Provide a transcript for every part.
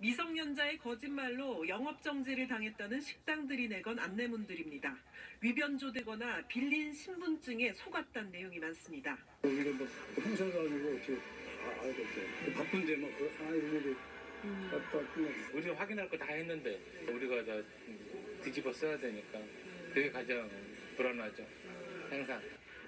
미성년자의 거짓말로 영업정지를 당했다는 식당들이 내건 안내문들입니다. 위변조되거나 빌린 신분증에 속았다는 내용이 많습니다. 우리가 뭐 행사가 아니고 어떻게 다 알겠어요. 바쁜데 막 그거 하나 갖다 그냥 우리 확인할 거 다 했는데 우리가 다 뒤집어 써야 되니까 그게 가장 불안하죠. 항상.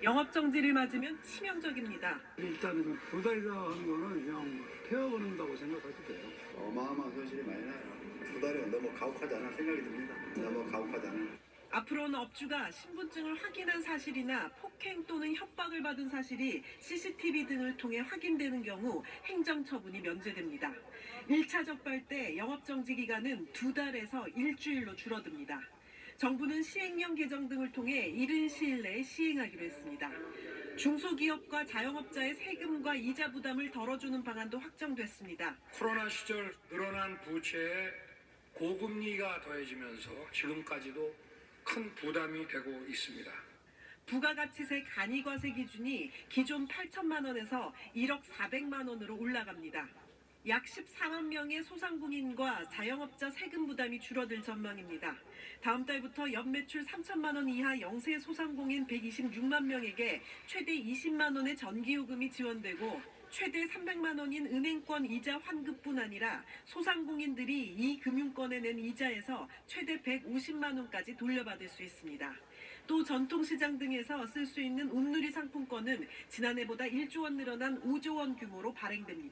영업 정지를 맞으면 치명적입니다. 일단은 두 달이라 하는 거는 그냥 태워버린다고 생각하셔도 돼요. 어마어마한 손실이 많이 나요. 두 달은 너무 가혹하지 않아 생각이 듭니다. 너무 가혹하지 않아. 앞으로는 업주가 신분증을 확인한 사실이나 폭행 또는 협박을 받은 사실이 CCTV 등을 통해 확인되는 경우 행정처분이 면제됩니다. 1차 적발 때 영업정지 기간은 두 달에서 일주일로 줄어듭니다. 정부는 시행령 개정 등을 통해 이른 시일 내에 시행하기로 했습니다. 중소기업과 자영업자의 세금과 이자 부담을 덜어주는 방안도 확정됐습니다. 코로나 시절 늘어난 부채에 고금리가 더해지면서 지금까지도 큰 부담이 되고 있습니다. 부가가치세 간이과세 기준이 기존 8천만 원에서 1억 4백만 원으로 올라갑니다. 약 14만 명의 소상공인과 자영업자 세금 부담이 줄어들 전망입니다. 다음 달부터 연매출 3천만 원 이하 영세 소상공인 126만 명에게 최대 20만 원의 전기요금이 지원되고 최대 300만 원인 은행권 이자 환급뿐 아니라 소상공인들이 이 금융권에 낸 이자에서 최대 150만 원까지 돌려받을 수 있습니다. 또 전통시장 등에서 쓸 수 있는 온누리 상품권은 지난해보다 1조 원 늘어난 5조 원 규모로 발행됩니다.